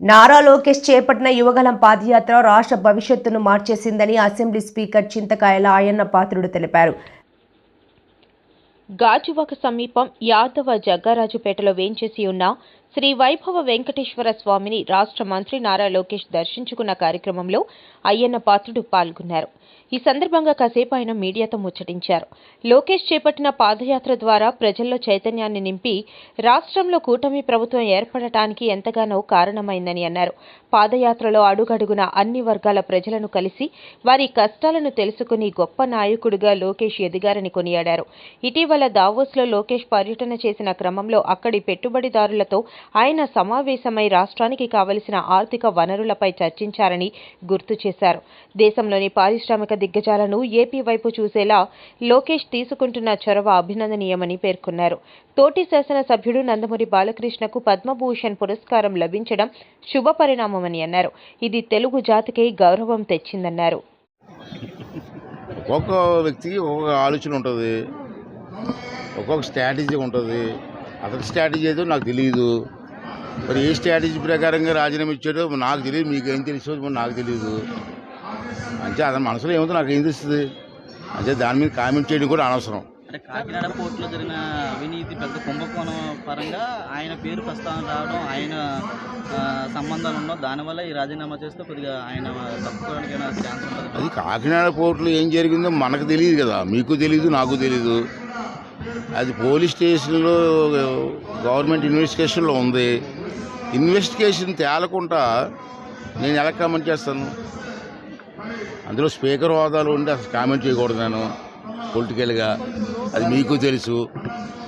నారా లోకేష్ చేపట్టిన యువగలం పాదయాత్ర రాష్ట్ర భవిష్యత్తును మార్చేసిందని అసెంబ్లీ స్పీకర్ చింతకాయల ఆయన్న పాత్రుడు తెలిపారు. గాజువాక సమీపం యాదవ జగ్గారాజుపేటలో వేంచేసి ఉన్న శ్రీ వైభవ వెంకటేశ్వర స్వామిని రాష్ట్ర మంత్రి నారా లోకేష్ దర్శించుకున్న కార్యక్రమంలో అయ్యన్న పాత్రుడు పాల్గొన్నారు. ఈ సందర్భంగా కాసేపు ఆయన మీడియాతో ముచ్చటించారు. లోకేష్ చేపట్టిన పాదయాత్ర ద్వారా ప్రజల్లో చైతన్యాన్ని నింపి రాష్ట్రంలో కూటమి ప్రభుత్వం ఏర్పడటానికి ఎంతగానో కారణమైందని అన్నారు. పాదయాత్రలో అడుగడుగున అన్ని వర్గాల ప్రజలను కలిసి వారి కష్టాలను తెలుసుకుని గొప్ప నాయకుడిగా లోకేష్ ఎదిగారని కొనియాడారు. ఇటీవల దావోస్లో లోకేష్ పర్యటన చేసిన క్రమంలో అక్కడి పెట్టుబడిదారులతో ఆయన సమావేశమై రాష్ట్రానికి కావలసిన ఆర్థిక వనరులపై చర్చించారని గుర్తు చేశారు. దేశంలోని పారిశ్రామిక దిగ్గజాలను ఏపీ వైపు చూసేలా లోకేష్ తీసుకుంటున్న చొరవ అభినందనీయమని పేర్కొన్నారు. తోటి శాసనసభ్యుడు నందమూరి బాలకృష్ణకు పద్మభూషణ్ పురస్కారం లభించడం శుభ పరిణామమని అన్నారు. ఇది తెలుగు జాతికి గౌరవం తెచ్చిందన్నారు. ఒక్కొక్క వ్యక్తికి ఒక్కొక్క ఆలోచన ఉంటుంది. ఒక్కొక్క స్ట్రాటజీ ఉంటుంది. అతని స్ట్రాటజీ ఏదో నాకు తెలియదు మరి ఏ స్ట్రాటజీ ప్రకారంగా రాజీనామా ఇచ్చాడో నాకు తెలియదు మీకు ఏం తెలుసు నాకు తెలియదు. అంటే అతని మనసులో ఏముందో నాకు ఏం తెలుస్తుంది? అంటే దాని మీద కామెంట్ చేయడం కూడా అనవసరం. అంటే కాకినాడ పోర్టులో జరిగిన అవినీతి పెద్ద కుంభకోణం పరంగా ఆయన పేరు ప్రస్తావన రావడం ఆయన సంబంధాలు ఉండడం దానివల్ల ఈ రాజీనామా చేస్తే కొద్దిగా ఆయన తప్పుకోవడానికి ఛాన్స్ ఉంటుంది అది కాకినాడ పోర్టులో ఏం జరిగిందో మనకు తెలియదు కదా. మీకు తెలియదు నాకు తెలియదు. అది పోలీస్ స్టేషన్లో గవర్నమెంట్ ఇన్వెస్టిగేషన్లో ఉంది. ఇన్వెస్టిగేషన్ తేలకుండా నేను ఎలా కామెంట్ చేస్తాను? అందులో స్పీకర్ హోదాలో ఉండి అసలు కామెంట్ చేయకూడదు నేను పొలిటికల్గా. అది మీకు తెలుసు.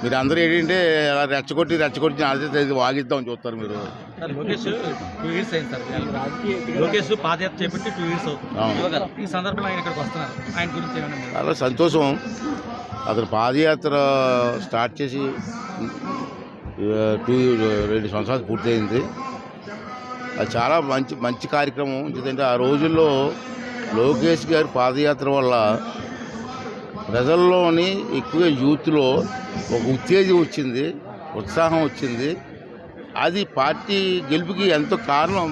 మీరు అందరూ ఏంటంటే అలా రెచ్చగొట్టి రెచ్చగొట్టి అదే వాగిద్దామని చూస్తారు మీరు. లోకేష్ టూ ఇయర్స్ అయింది సార్. లోకేష్ పాదయాత్ర చేపట్టి టూ ఇయర్స్ అవుతుంది. అవును. ఈ సందర్భంలో ఆయన ఇక్కడికి వస్తున్నారు. ఆయన గురించి ఏమైనా మీరు- చాలా సంతోషం. అతను పాదయాత్ర స్టార్ట్ చేసి టూ రెండు సంవత్సరాలు పూర్తయింది. అది చాలా మంచి మంచి కార్యక్రమం. ఎందుకంటే ఆ రోజుల్లో లోకేష్ గారి పాదయాత్ర వల్ల ప్రజల్లోని ఎక్కువ యూత్లో ఒక ఉత్తేజం వచ్చింది ఉత్సాహం వచ్చింది. అది పార్టీ గెలుపుకి ఎంతో కారణం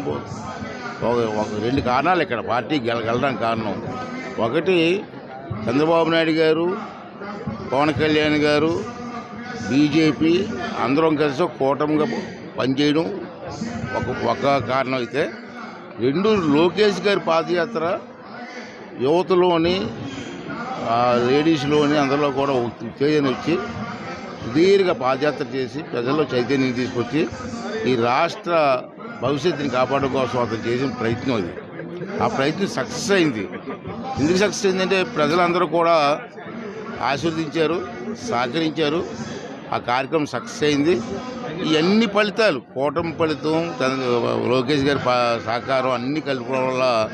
ఒక ఒక రెండు కారణాలు ఇక్కడ పార్టీ గెలగలడం కారణం. ఒకటి చంద్రబాబు నాయుడు గారు పవన్ కళ్యాణ్ గారు బీజేపీ అందరం కలిసి ఒక కూటమిగా పనిచేయడం ఒక ఒక కారణం అయితే. రెండు లోకేష్ గారి పాదయాత్ర యువతలోని లేడీస్లోని అందరిలో కూడా ఉత్తేజన వచ్చి సుదీర్ఘ పాదయాత్ర చేసి ప్రజల్లో చైతన్యం తీసుకొచ్చి ఈ రాష్ట్ర భవిష్యత్తుని కాపాడడం కోసం అతను చేసిన ప్రయత్నం అది ఆ ప్రయత్నం సక్సెస్ అయింది. ఎందుకు సక్సెస్ అయిందంటే ప్రజలందరూ కూడా ఆశీర్వదించారు సహకరించారు. ఆ కార్యక్రమం సక్సెస్ అయింది. ఇవన్నీ ఫలితాలు కూటమి ఫలితం తన- లోకేష్ గారి సహకారం అన్నీ కలుపుకోవడం వల్ల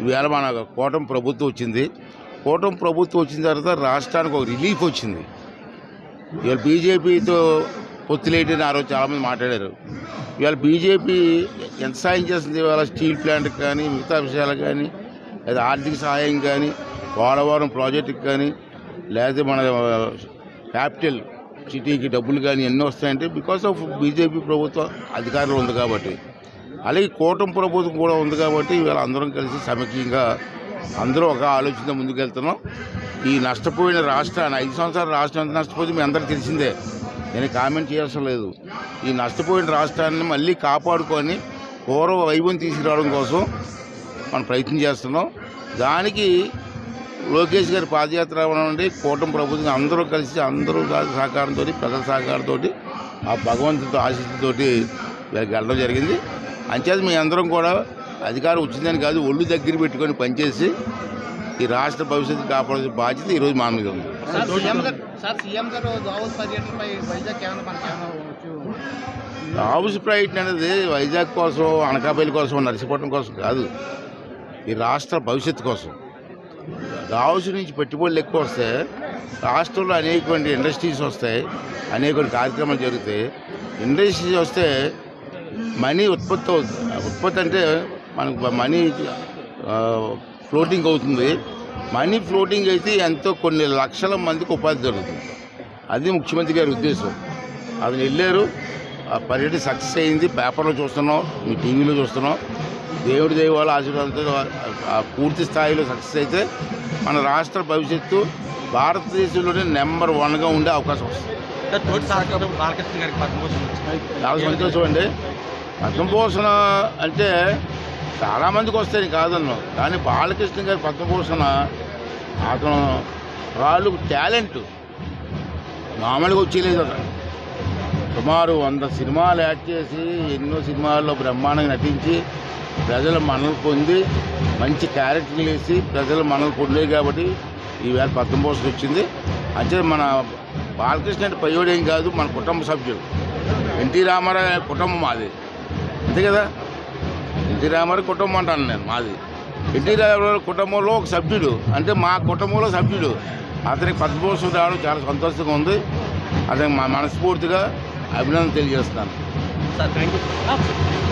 ఈవేళ మన కూటమి ప్రభుత్వం వచ్చింది. కూటమి ప్రభుత్వం వచ్చిన తర్వాత రాష్ట్రానికి ఒక రిలీఫ్ వచ్చింది. ఇవాళ బీజేపీతో పొత్తులేటని ఆ రోజు చాలామంది మాట్లాడారు. ఇవాళ బీజేపీ ఎంత సాయం చేస్తుంది? ఇవాళ స్టీల్ ప్లాంట్కి కానీ మిగతా విషయాలకు కానీ లేదా ఆర్థిక సహాయం కానీ పోలవరం ప్రాజెక్టుకి కానీ లేదా మన క్యాపిటల్ సిటీకి డబ్బులు కానీ ఎన్ని వస్తాయంటే బికాస్ ఆఫ్ బీజేపీ ప్రభుత్వం అధికారంలో ఉంది కాబట్టి. అలాగే కూటమి ప్రభుత్వం కూడా ఉంది కాబట్టి ఇవాళ అందరం కలిసి సమైక్యంగా అందరూ ఒక ఆలోచన ముందుకెళ్తున్నాం. ఈ నష్టపోయిన రాష్ట్రాన్ని ఐదు సంవత్సరాలు రాష్ట్రం ఎంత నష్టపోయింది మీ అందరికీ తెలిసిందే. నేను కామెంట్ చేయాల్సిన లేదు. ఈ నష్టపోయిన రాష్ట్రాన్ని మళ్ళీ కాపాడుకొని పూర్వ వైభవం తీసుకురావడం కోసం మనం ప్రయత్నం చేస్తున్నాం. దానికి లోకేష్ గారి పాదయాత్ర నుండి కూటమి ప్రభుత్వం అందరూ కలిసి అందరూ సహకారంతో ప్రజల సహకారంతో ఆ భగవంతుడితో ఆశీస్సుతోటి వెళ్ళడం జరిగింది. అంచేది మీ అందరం కూడా అధికారం వచ్చిందని కాదు ఒళ్ళు దగ్గర పెట్టుకొని పనిచేసి ఈ రాష్ట్ర భవిష్యత్తు కాపాడే బాధ్యత ఈరోజు మా మీద ఉంది. దావోస్ హౌస్ ప్రైట్ అనేది వైజాగ్ కోసం అనకాపల్లి కోసం నర్సీపట్నం కోసం కాదు. ఈ రాష్ట్ర భవిష్యత్తు కోసం. హౌస్ నుంచి పెట్టుబడులు ఎక్కువ వస్తే రాష్ట్రంలో అనేకమైన ఇండస్ట్రీస్ వస్తాయి అనేక కార్యక్రమాలు జరుగుతాయి. ఇండస్ట్రీస్ వస్తే మనీ ఉత్పత్తి అవుతుంది. ఉత్పత్తి అంటే మనకు మనీ ఫ్లోటింగ్ అవుతుంది. మనీ ఫ్లోటింగ్ అయితే ఎంతో కొన్ని లక్షల మందికి ఉపాధి జరుగుతుంది. అది ముఖ్యమంత్రి గారి ఉద్దేశం. అతను వెళ్ళారు. ఆ పర్యటన సక్సెస్ అయింది. పేపర్లో చూస్తున్నాం. మీ టీవీలో చూస్తున్నాం. దేవుడి దైవాల ఆశీర్వాదంతో ఆ పూర్తి స్థాయిలో సక్సెస్ అయితే మన రాష్ట్ర భవిష్యత్తు భారతదేశంలోనే నెంబర్ వన్గా ఉండే అవకాశం వస్తుంది. చాలా సంతోషం అండి పద్మభూషణ అంటే చాలామందికి వస్తాయి కాదన్ను కానీ బాలకృష్ణ గారి పద్మభూషణ అతను వాళ్ళు టాలెంట్. మామూలుగా వచ్చేలేదు అతను. సుమారు వంద సినిమాలు యాక్ట్ చేసి ఎన్నో సినిమాల్లో బ్రహ్మాండంగా నటించి ప్రజల మనలు పొంది మంచి క్యారెక్టర్లు వేసి ప్రజల మనలు పొందాయి కాబట్టి ఈవేళ పద్మభూషణ వచ్చింది. అంటే మన బాలకృష్ణ అంటే పయోడేం కాదు మన కుటుంబ సభ్యులు ఎన్టీ రామారావు కుటుంబం మాది అంతే కదా? ఎన్టీ రామారావు కుటుంబం అంటాను నేను మాది. ఎన్టీ రామారావు కుటుంబంలో ఒక సభ్యుడు. అంటే మా కుటుంబంలో సభ్యుడు. అతనికి పద్మభూషణ్ రావడం చాలా సంతోషంగా ఉంది. అతనికి మా మనస్ఫూర్తిగా అభినందన తెలియజేస్తాను సార్ థ్యాంక్ యూ